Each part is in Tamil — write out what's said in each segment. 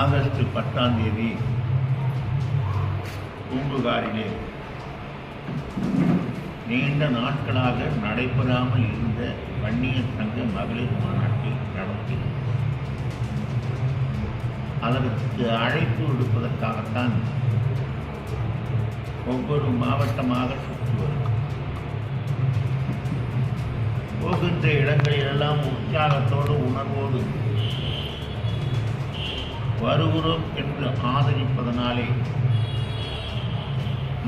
ஆகஸ்ட் பத்தாம் தேதி பூம்புகாரிலே. நீண்ட நாட்களாக நடைபெறாமல் இருந்த வன்னியர் சங்க மகளிர் மாநாட்டை நடத்தி அதற்கு அழைப்பு விடுப்பதற்காகத்தான் ஒவ்வொரு மாவட்டமாக சுற்றி வரும் போகின்ற இடங்களிலெல்லாம் உற்சாகத்தோடு உணர்வோடு வருகிறோம் என்று ஆதரிப்பதனாலே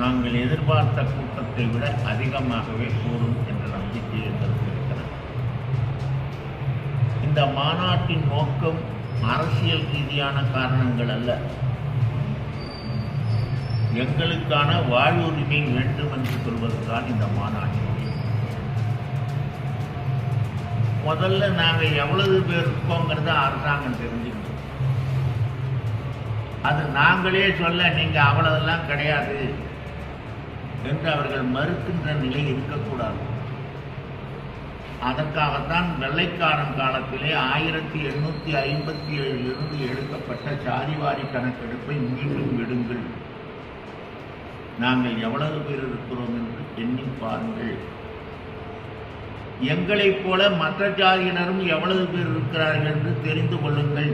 நாங்கள் எதிர்பார்த்த கூட்டத்தை விட அதிகமாகவே கூடும் என்ற நம்பிக்கை எங்களுக்கு இந்த மாநாட்டின் நோக்கம் அரசியல் ரீதியான காரணங்கள் அல்ல. எங்களுக்கான வாழ்வுரிமை வேண்டும் என்று சொல்வதுதான் இந்த மாநாட்டின் முதல்ல நாங்கள் எவ்வளவு பேர் இருக்கோங்கிறத அரசாங்கம் தெரிஞ்சுக்கணும். அது நாங்களே சொல்ல நீங்கள் அவ்வளவெல்லாம் கிடையாது என்று அவர்கள் மறுக்கின்ற நிலை இருக்கக்கூடாது. அதற்காகத்தான் வெள்ளைக்காரன் காலத்திலே ஆயிரத்தி எண்ணூற்றி ஐம்பத்தி ஏழிலிருந்து எடுக்கப்பட்ட சாதிவாரி கணக்கெடுப்பை மீண்டும் விடுங்கள் நாங்கள் எவ்வளவு பேர் இருக்கிறோம் என்று எண்ணி பாருங்கள். எங்களைப் போல மற்ற ஜாதியினரும் எவ்வளவு பேர் இருக்கிறார்கள் என்று தெரிந்து கொள்ளுங்கள்.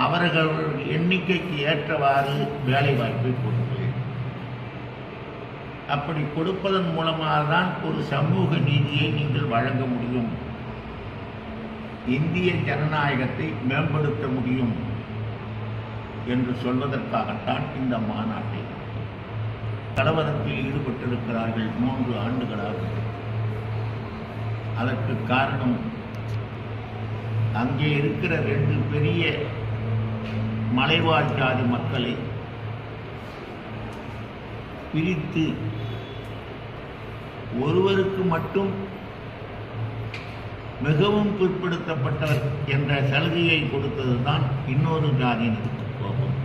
அவர்கள் எண்ணிக்கைக்கு ஏற்றவாறு வேலை வாய்ப்பை அப்படி கொடுப்பதன் மூலமாக தான் ஒரு சமூக நீதியை நீங்கள் வழங்க முடியும். இந்திய ஜனநாயகத்தை மேம்படுத்த முடியும் என்று சொல்வதற்காகத்தான் இந்த மாநாட்டை கலவரத்தில் ஈடுபட்டிருக்கிறார்கள் மூன்று ஆண்டுகளாக. அதற்கு காரணம் அங்கே இருக்கிற ரெண்டு பெரிய மலைவாழ் ஜாதி மக்களை. பிரித்து ஒருவருக்கு மட்டும் மிகவும் பிற்படுத்தப்பட்டவர் என்ற சலுகையை கொடுத்ததுதான் இன்னொரு ஜாதியினருக்கு கோபம்.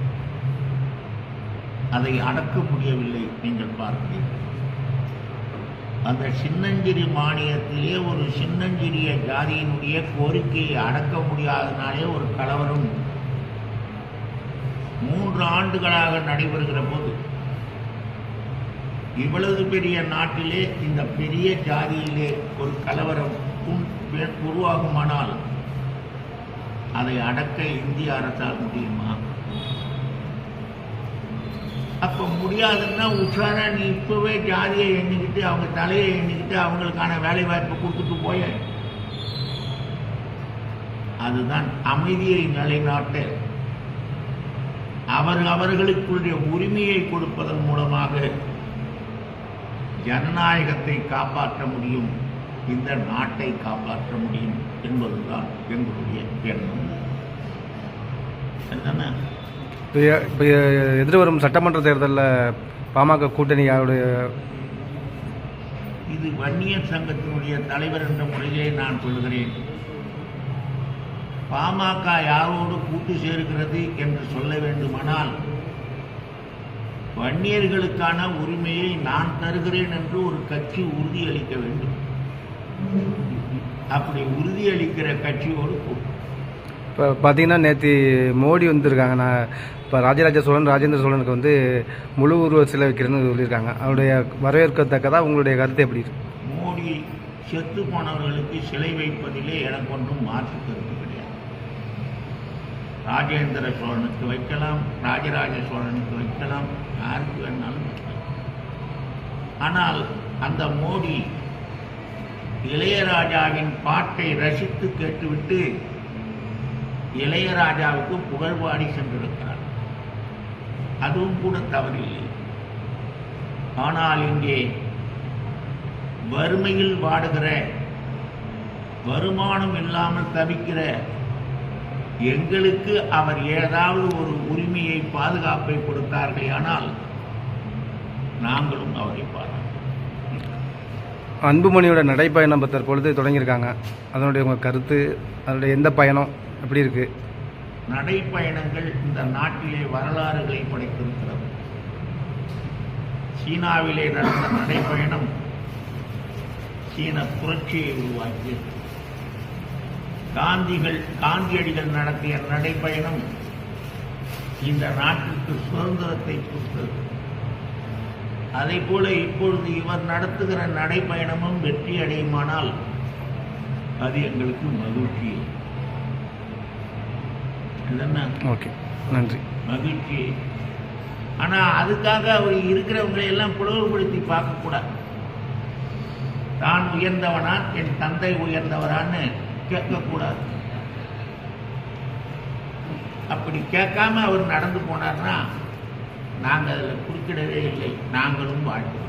அதை அடக்க முடியவில்லை நீங்கள் பார்க்கிறீர்கள். அந்த சின்னஞ்சிறு மானியத்திலே ஒரு சின்னஞ்சிறிய ஜாதியினுடைய கோரிக்கையை அடக்க முடியாதனாலே ஒரு கலவரம் மூன்று ஆண்டுகளாக நடைபெறுகிற போது இவ்வளவு பெரிய நாட்டிலே இந்த பெரிய ஜாதியிலே ஒரு கலவரம் உருவாகுமானால் அதை அடக்க இந்திய அரசால் முடியுமா? அப்ப முடியாதுன்னா உஷாரா நீ இப்பவே ஜாதியை எண்ணிக்கிட்டு அவங்க தலையை எண்ணிக்கிட்டு அவங்களுக்கான வேலை வாய்ப்பு கொடுத்துட்டு போய. அதுதான் அமைதியை நிலைநாட்ட அவர் அவர்களுக்குடைய உரிமையை கொடுப்பதன் மூலமாக ஜனநாயகத்தை காப்பாற்ற முடியும் இந்த நாட்டை காப்பாற்ற முடியும் என்பதுதான் எங்களுடைய எண்ணம். இப்போ எதிர்வரும் சட்டமன்ற தேர்தலில் பாமக கூட்டணி யாருடைய? இது வன்னியர் சங்கத்தினுடைய தலைவர் என்ற முறையிலே நான் சொல்கிறேன் பாமக யாரோடு கூட்டு சேர்கிறது என்று சொல்ல வேண்டுமானால் வன்னியர்களுக்கான உரிமையை நான் தருகிறேன் என்று ஒரு கட்சி உறுதியளிக்க வேண்டும். அப்படி உறுதியளிக்கிற கட்சியோடு இப்போ பார்த்தீங்கன்னா நேற்று மோடி வந்திருக்காங்க. நான் இப்போ ராஜராஜ சோழன் ராஜேந்திர சோழனுக்கு வந்து முழு உருவ சிலை வைக்கிறேன்னு சொல்லியிருக்காங்க. அவருடைய வரவேற்கத்தக்கதா உங்களுடைய கருத்து எப்படி இருக்கு? மோடி செத்து போனவர்களுக்கு சிலை வைப்பதிலே எனக்கு ஒன்றும் மாற்று கருத்து கிடையாது. ராஜேந்திர சோழனுக்கு வைக்கலாம் ராஜராஜ சோழனுக்கு வைக்கலாம் யாருக்கு வேணாலும் வைக்கலாம். ஆனால் அந்த மோடி இளையராஜாவின் பாட்டை ரசித்து கேட்டுவிட்டு இளையராஜாவுக்கு புகழ்பாடி சென்றிருக்கிறார். அதுவும் கூட தவறில்லை. ஆனால் இங்கே வறுமையில் வாடுகிற வருமானம் இல்லாமல் தவிக்கிற எங்களுக்கு அவர் ஏதாவது ஒரு உரிமையை பாதுகாப்பை கொடுத்தார்களேயானால் நாங்களும் அவரை பாராட்டுவோம் அன்புமணியோட நடைப்பயணம் தற்பொழுது தொடங்கியிருக்காங்க. அதனுடைய உங்கள் கருத்து அதனுடைய எந்த பயணம் எப்படி இருக்கு? நடைப்பயணங்கள் இந்த நாட்டிலே வரலாறுகளை படைத்திருக்கிறது. சீனாவிலே நடந்த நடைப்பயணம் சீன புரட்சியை உருவாக்கியது. காந்திகள் காந்தியடிகள் நடத்திய நடைப்பயணம் இந்த நாட்டிற்கு சுதந்திரத்தை கொடுத்தது. அதே போல இப்பொழுது இவர் நடத்துகிற நடைப்பயணமும் வெற்றி அடையுமானால் அது எங்களுக்கு மகிழ்ச்சி ஓகே நன்றி. மகிழ்ச்சி ஆனா அதுக்காக அவர் இருக்கிறவங்களை எல்லாம் பிளவுபடுத்தி பார்க்கக்கூடாது. தான் உயர்ந்தவனா? என் தந்தை உயர்ந்தவரான்னு கேட்கக்கூடாது. அப்படி கேட்காம அவர் நடந்து போனார்னா நாங்கள் அதில் குறுக்கிடவே இல்லை. நாங்களும் வாழ்கிறோம்